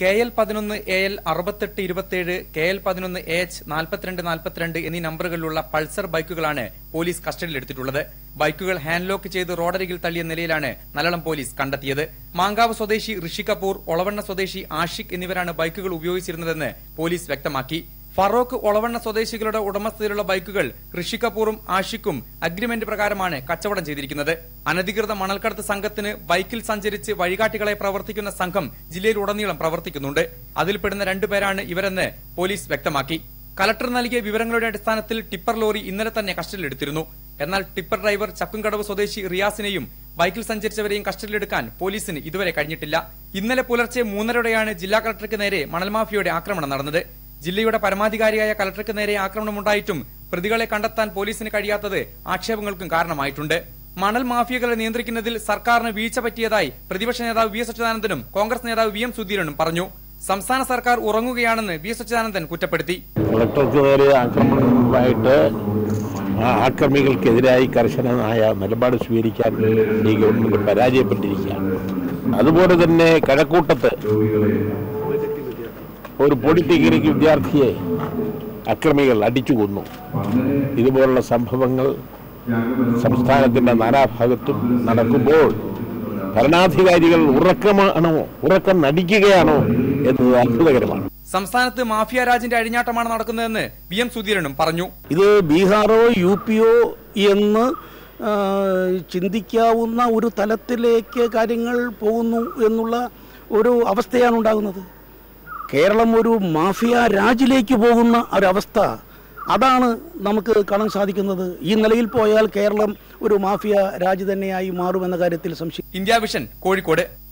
K L പതിനൊന്ന് A L അറുപത്തെട്ട് ഇരുപത്തിയേഴ് കെ എൽ പതിനൊന്ന് എ എച്ച് നാൽപ്പത്തിരണ്ട് നാൽപ്പത്തിരണ്ട് എന്നീ നമ്പറുകളിലുള്ള പൾസർ ബൈക്കുകളാണ് പോലീസ് കസ്റ്റഡിയിലെടുത്തിട്ടുള്ളത് ബൈക്കുകൾ ഹാൻഡ് ലോക്ക് ചെയ്ത് റോഡരികിൽ തള്ളിയ നിലയിലാണ് നല്ലളം പോലീസ് കണ്ടെത്തിയത്. മാങ്കാവ് സ്വദേശി ഋഷി കപൂർ ഒളവണ്ണ സ്വദേശി ആഷിഖ് എന്നിവരാണ് ബൈക്കുകൾ ഉപയോഗിച്ചിരുന്നതെന്ന് പോലീസ് വ്യക്തമാക്കി. ഫറോക്ക് ഒളവണ്ണ സ്വദേശികളുടെ ഉടമസ്ഥതയിലുള്ള ബൈക്കുകൾ ഋഷി കപൂറും അഗ്രിമെന്റ് പ്രകാരമാണ് കച്ചവടം ചെയ്തിരിക്കുന്നത്. അനധികൃത മണൽക്കടത്ത് സംഘത്തിന് ബൈക്കിൽ സഞ്ചരിച്ച് വഴികാട്ടികളെ പ്രവർത്തിക്കുന്ന സംഘം ജില്ലയിൽ ജില്ലയിലുടനീളം പ്രവർത്തിക്കുന്നുണ്ട്. അതിൽപ്പെടുന്ന രണ്ടുപേരാണ് ഇവരെന്ന് പോലീസ് വ്യക്തമാക്കി. കലക്ടർ നൽകിയ വിവരങ്ങളുടെ അടിസ്ഥാനത്തിൽ ടിപ്പർ ലോറി ഇന്നലെ തന്നെ കസ്റ്റഡിയിലെടുത്തിരുന്നു. എന്നാൽ ടിപ്പർ ഡ്രൈവർ ചക്കുംകടവ് സ്വദേശി റിയാസിനെയും ബൈക്കിൽ സഞ്ചരിച്ചവരെയും കസ്റ്റഡിയിലെടുക്കാൻ പോലീസിന് ഇതുവരെ കഴിഞ്ഞിട്ടില്ല. ഇന്നലെ പുലർച്ചെ മൂന്നരയോടെയാണ് ജില്ലാ കളക്ടർക്ക് നേരെ മണൽമാഫിയയുടെ ആക്രമണം നടന്നത്. ജില്ലയുടെ പരമാധികാരിയായ കലക്ടർക്ക് നേരെ ആക്രമണമുണ്ടായിട്ടും പ്രതികളെ കണ്ടെത്താൻ പോലീസിന് കഴിയാത്തത് ആക്ഷേപങ്ങൾക്കും കാരണമായിട്ടുണ്ട്. മണൽ മാഫിയകളെ നിയന്ത്രിക്കുന്നതിൽ സർക്കാരിന് വീഴ്ച പറ്റിയതായി പ്രതിപക്ഷ നേതാവ് വി എസ് അച്യുതാനന്ദനും കോൺഗ്രസ് നേതാവ് വി എം സുധീരനും പറഞ്ഞു. സംസ്ഥാന സർക്കാർ ഉറങ്ങുകയാണെന്ന് വി എസ് അച്യുതാനന്ദൻ കുറ്റപ്പെടുത്തി. കളക്ടർക്ക് നേരെ ആക്രമണമായിട്ട് ആക്രമികൾക്കെതിരായി കർശനമായ നിലപാട് സ്വീകരിക്കാൻ ഈ ഗവൺമെന്റ് പരാജയപ്പെട്ടിരിക്കുകയാണ്. അതുപോലെ തന്നെ കഴക്കൂട്ടത്ത് ഒരു പോളിടെക്നിക് വിദ്യാർത്ഥിയെ. അക്രമികൾ അടിച്ചു കൊന്നു. ഇതുപോലുള്ള സംഭവങ്ങൾ സംസ്ഥാനത്തിന്റെ നാനാഭാഗത്തും നടക്കുമ്പോൾ ഭരണാധികാരികൾ ഉറക്കമാണോ? ഉറക്കം നടിക്കുകയാണോ എന്നത് അത്ഭുതകരമാണ്. സംസ്ഥാനത്ത് മാഫിയ രാജിന്റെ അഴിഞ്ഞാട്ടമാണ് നടക്കുന്നതെന്ന് വി എം സുധീരനും പറഞ്ഞു. ഇത് ബീഹാറോ യു പിയോ എന്ന് ചിന്തിക്കാവുന്ന ഒരു തലത്തിലേക്ക് കാര്യങ്ങൾ പോകുന്നു എന്നുള്ള ഒരു അവസ്ഥയാണ് ഉണ്ടാകുന്നത്. കേരളം ഒരു മാഫിയ രാജിലേക്ക് പോകുന്ന ഒരവസ്ഥ. അതാണ് നമുക്ക് കാണാൻ സാധിക്കുന്നത്. ഈ നിലയിൽ പോയാൽ കേരളം ഒരു മാഫിയ രാജ് തന്നെയായി മാറുമെന്ന കാര്യത്തിൽ സംശയം. India Vision Kozhikode.